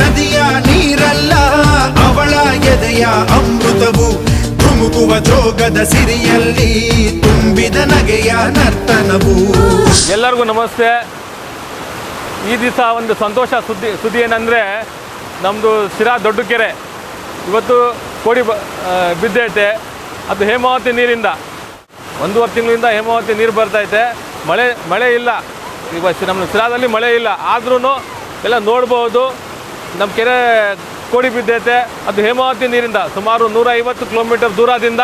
ನದಿಯ ನೀರಲ್ಲ, ಅವಳ ಅಮೃತವು ಧುಮುಕುವ ಸಿರಿಯಲ್ಲಿ ತುಂಬಿದ ನರ್ತನವು. ಎಲ್ಲರಿಗೂ ನಮಸ್ತೆ. ಈ ದಿವಸ ಒಂದು ಸಂತೋಷ ಸುದ್ದಿ ಸುದ್ದಿ ಏನಂದರೆ ನಮ್ಮದು ಶಿರಾ ದೊಡ್ಡ ಕೆರೆ ಇವತ್ತು ಕೋಡಿ ಬ ಬಿದ್ದೈತೆ. ಅದು ಹೇಮಾವತಿ ನೀರಿಂದ. ಒಂದೂವರೆ ತಿಂಗಳಿಂದ ಹೇಮಾವತಿ ನೀರು ಬರ್ತೈತೆ ಮಳೆ ಮಳೆ ಇಲ್ಲ. ಇವತ್ತು ನಮ್ಮ ಶಿರಾದಲ್ಲಿ ಮಳೆ ಇಲ್ಲ. ಆದ್ರೂ ಎಲ್ಲ ನೋಡ್ಬೋದು. ನಮ್ಮ ಕೆರೆ ಕೋಡಿ ಬಿದ್ದೈತೆ. ಅದು ಹೇಮಾವತಿ ನೀರಿಂದ ಸುಮಾರು ನೂರ ಐವತ್ತು ಕಿಲೋಮೀಟರ್ ದೂರದಿಂದ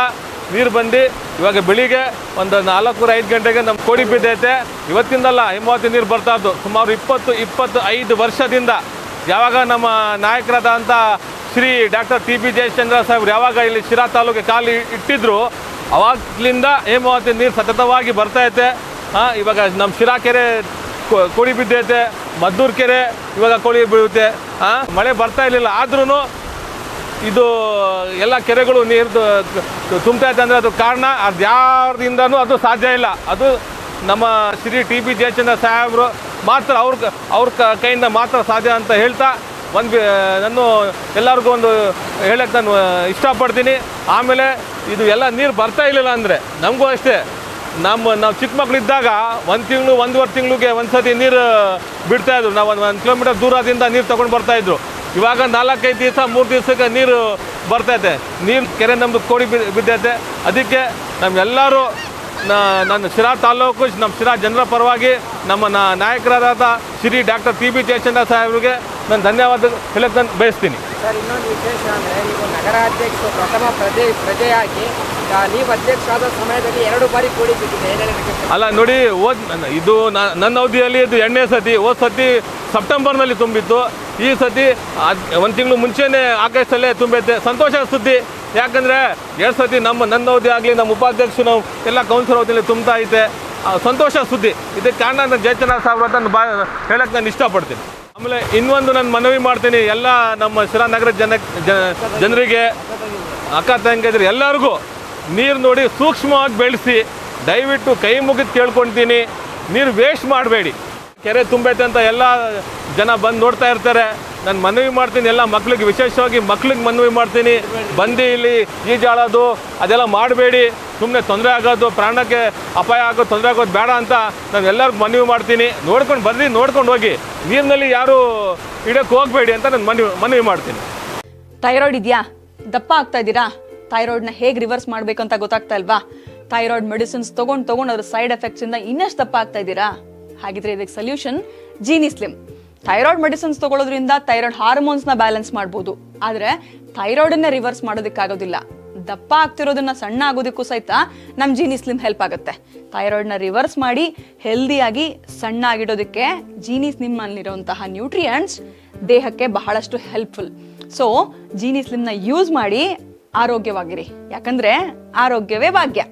ನೀರು ಬಂದು ಇವಾಗ ಬೆಳಿಗ್ಗೆ ಒಂದು ನಾಲ್ಕೂರ ಐದು ಗಂಟೆಗೆ ನಮ್ಮ ಕೋಡಿ ಬಿದ್ದೈತೆ. ಇವತ್ತಿಂದಲ್ಲ ಹೇಮಾವತಿ ನೀರು ಬರ್ತಾ ಇದ್ದು ಸುಮಾರು ಇಪ್ಪತ್ತು ಇಪ್ಪತ್ತು ಐದು ವರ್ಷದಿಂದ ಯಾವಾಗ ನಮ್ಮ ನಾಯಕರಾದಂಥ Shri doctor T B Jayachandra ಸಾಹೇಬ್ರು ಯಾವಾಗ ಇಲ್ಲಿ ಶಿರಾ ತಾಲೂಕಿಗೆ ಕಾಲು ಇಟ್ಟಿದ್ರು, ಅವಾಗಲಿಂದ ಹೇಮಾವತಿ ನೀರು ಸತತವಾಗಿ ಬರ್ತೈತೆ ಹಾಂ, ಇವಾಗ ನಮ್ಮ ಶಿರಾ ಕೆರೆ ಕೋಡಿ ಬಿದ್ದೈತೆ. ಮದ್ದೂರು ಕೆರೆ ಇವಾಗ ಕೋಳಿ ಬೀಳುತ್ತೆ ಮಳೆ ಬರ್ತಾ ಇರಲಿಲ್ಲ. ಆದ್ರೂ ಇದು ಎಲ್ಲ ಕೆರೆಗಳು ನೀರು ತುಂಬ್ತಾ ಇದೆ ಅಂದರೆ ಅದು ಕಾರಣ. ಅದು ಯಾರ್ದಿಂದನೂ ಅದು ಸಾಧ್ಯ ಇಲ್ಲ. ಅದು ನಮ್ಮ ಶ್ರೀ ಟಿ ಬಿ ಜಯಚಂದ್ರ ಸಾಹೇಬರು ಮಾತ್ರ ಅವ್ರ ಅವ್ರ ಕೈಯಿಂದ ಮಾತ್ರ ಸಾಧ್ಯ ಅಂತ ಹೇಳ್ತಾ ಒಂದು ನಾನು ಎಲ್ಲರಿಗೂ ಒಂದು ಹೇಳಕ್ಕೆ ನಾನು ಇಷ್ಟಪಡ್ತೀನಿ. ಆಮೇಲೆ ಇದು ಎಲ್ಲ ನೀರು ಬರ್ತಾ ಇರಲಿಲ್ಲ ಅಂದರೆ ನಮಗೂ ಅಷ್ಟೇ. ನಮ್ಮ ನಾವು ಚಿಕ್ಕ ಮಕ್ಕಳಿದ್ದಾಗ ಒಂದು ತಿಂಗಳು, ಒಂದೂವರೆ ತಿಂಗಳಿಗೆ ಒಂದು ಸತಿ ನೀರು ಬಿಡ್ತಾ ಇದ್ರು. ನಾವು ಒಂದು ಒಂದು ಕಿಲೋಮೀಟರ್ ದೂರದಿಂದ ನೀರು ತೊಗೊಂಡು ಬರ್ತಾಯಿದ್ರು ಇವಾಗ ನಾಲ್ಕೈದು ದಿವಸ, ಮೂರು ದಿವಸಕ್ಕೆ ನೀರು ಬರ್ತೈತೆ ನೀರು ಕೆರೆ ನಮ್ಮದು ಕೋಡಿ ಬಿದ್ದೈತೆ. ಅದಕ್ಕೆ ನಮ್ಮೆಲ್ಲರೂ ನನ್ನ ಶಿರಾ ತಾಲೂಕು ನಮ್ಮ ಶಿರಾ ಜನರ ಪರವಾಗಿ ನಮ್ಮ ನಾಯಕರಾದ Shri doctor P B Jayachandra ಸಾಹೇಬ್ರಿಗೆ ನಾನು ಧನ್ಯವಾದ ಹೇಳಕ್ಕೆ ನಾನು ಬಯಸ್ತೀನಿ. ಸರ್ ಇನ್ನೊಂದು ವಿಶೇಷ ಅಂದರೆ ನೀವು ನಗರಾಧ್ಯಕ್ಷರು ಪ್ರಥಮ ಪ್ರಜೆ ಪ್ರಜೆಯಾಗಿ ನೀವು ಅಧ್ಯಕ್ಷರಾದ ಸಮಯದಲ್ಲಿ ಎರಡು ಬಾರಿ ಕೂಡಿ? ಅಲ್ಲ ನೋಡಿ ಓದ್ ಇದು ನನ್ನ ಅವಧಿಯಲ್ಲಿ ಇದು ಎಣ್ಣೆ ಸತಿ ಹೋದ ಸತಿ ಸೆಪ್ಟೆಂಬರ್ನಲ್ಲಿ ತುಂಬಿತ್ತು. ಈ ಸತಿ ಒಂದು ತಿಂಗಳು ಮುಂಚೆನೇ ಆಕಾಶದಲ್ಲೇ ತುಂಬೈತೆ ಸಂತೋಷ ಸುದ್ದಿ. ಯಾಕಂದರೆ ಎರಡು ಸತಿ ನಮ್ಮ ನನ್ನ ಅವಧಿ ಆಗಲಿ ನಮ್ಮ ಉಪಾಧ್ಯಕ್ಷರು ನಾವು ಎಲ್ಲ ಕೌನ್ಸಿಲ್ ಅವಧಿಯಲ್ಲಿ ತುಂಬ್ತಾ ಐತೆ ಸಂತೋಷ ಸುದ್ದಿ. ಇದಕ್ಕೆ ಕಾರಣ ನಾನು ಜಯಚಂದ್ರ ಸಾಹೇಬ್ರ ಅಂತ ಬಾ ಹೇಳಕ್ಕೆ ನಾನು ಇಷ್ಟಪಡ್ತೀನಿ. ಆಮೇಲೆ ಇನ್ನೊಂದು ನಾನು ಮನವಿ ಮಾಡ್ತೀನಿ, ಎಲ್ಲ ನಮ್ಮ ಶಿರಾ ನಗರದ ಜನ ಜನರಿಗೆ, ಅಕ್ಕ ತಂಗಿದ್ರೆ ಎಲ್ಲರಿಗೂ ನೀರು ನೋಡಿ ಸೂಕ್ಷ್ಮವಾಗಿ ಬೆಳೆಸಿ, ದಯವಿಟ್ಟು ಕೈ ಮುಗಿದು ಕೇಳ್ಕೊತೀನಿ, ನೀರು ವೇಸ್ಟ್ ಮಾಡಬೇಡಿ. ಕೆರೆ ತುಂಬೈತೆ ಅಂತ ಎಲ್ಲ ಜನ ಬಂದು ನೋಡ್ತಾ ಇರ್ತಾರೆ. ನಾನು ಮನವಿ ಮಾಡ್ತೀನಿ, ಎಲ್ಲ ಮಕ್ಳಿಗೆ ವಿಶೇಷವಾಗಿ ಮಕ್ಳಿಗೆ ಮನವಿ ಮಾಡ್ತೀನಿ. ಬಂದು ಇಲ್ಲಿ ಈಜಾಡೋದು ಅದೆಲ್ಲ ಮಾಡಬೇಡಿ. ಸುಮ್ಮನೆ ತೊಂದರೆ ಆಗೋದು, ಪ್ರಾಣಕ್ಕೆ ಅಪಾಯ ಆಗೋದು, ತೊಂದರೆ ಆಗೋದು ಬೇಡ ಅಂತ ನಾನು ಎಲ್ಲರಿಗೂ ಮನವಿ ಮಾಡ್ತೀನಿ. ನೋಡ್ಕೊಂಡು ಬರ್ರಿ, ನೋಡ್ಕೊಂಡು ಹೋಗಿ. ನೀರಿನಲ್ಲಿ ಯಾರು ಇಡಕ್ಕೆ ಹೋಗಬೇಡಿ ಅಂತ ನಾನು ಮನವಿ ಮನವಿ ಮಾಡ್ತೀನಿ. ಥೈರಾಯ್ಡ್ ಇದೆಯಾ? ದಪ್ಪ ಆಗ್ತಾ ಇದ್ದೀರಾ? ಥೈರಾಯ್ಡ್ನ ಹೇಗೆ ರಿವರ್ಸ್ ಮಾಡಬೇಕು ಅಂತ ಗೊತ್ತಾಗ್ತಾ ಇಲ್ವಾ? ಥೈರಾಯ್ಡ್ ಮೆಡಿಸಿನ್ಸ್ ತೊಗೊಂಡು ತೊಗೊಂಡು ಅದ್ರ ಸೈಡ್ ಎಫೆಕ್ಟ್ಸಿಂದ ಇನ್ನಷ್ಟು ದಪ್ಪ ಆಗ್ತಾ ಇದ್ದೀರಾ? ಹಾಗಿದ್ರೆ ಇದಕ್ಕೆ solution Jeeni slim thyroid medicines ತಗೊಳ್ಳೋದ್ರಿಂದ thyroid ಹಾರ್ಮೋನ್ಸ್ನ ಬ್ಯಾಲೆನ್ಸ್ ಮಾಡ್ಬೋದು. ಥೈರಾಯ್ಡ್ ಅನ್ನ ರಿವರ್ಸ್ ಮಾಡೋದಕ್ಕಾಗೋದಿಲ್ಲ. ದಪ್ಪ ಆಗ್ತಿರೋದನ್ನ ಸಣ್ಣ ಆಗೋದಕ್ಕೂ ಸಹಿತ ನಮ್ಮ ಜೀನಿ ಸ್ಲಿಮ್ ಹೆಲ್ಪ್ ಆಗುತ್ತೆ. ಥೈರಾಯ್ಡ್ನ ರಿವರ್ಸ್ ಮಾಡಿ ಹೆಲ್ದಿಯಾಗಿ ಸಣ್ಣ ಆಗಿಡೋದಕ್ಕೆ ಜೀನಿ ಸ್ಲಿಮ್ ಅಲ್ಲಿರುವಂತಹ ನ್ಯೂಟ್ರಿಯೆಂಟ್ಸ್ ದೇಹಕ್ಕೆ ಬಹಳಷ್ಟು ಹೆಲ್ಪ್ಫುಲ್ ಸೊ ಜೀನಿ ಸ್ಲಿಮ್ನ ಯೂಸ್ ಮಾಡಿ ಆರೋಗ್ಯವಾಗಿರಿ. ಯಾಕಂದ್ರೆ ಆರೋಗ್ಯವೇ ಭಾಗ್ಯ.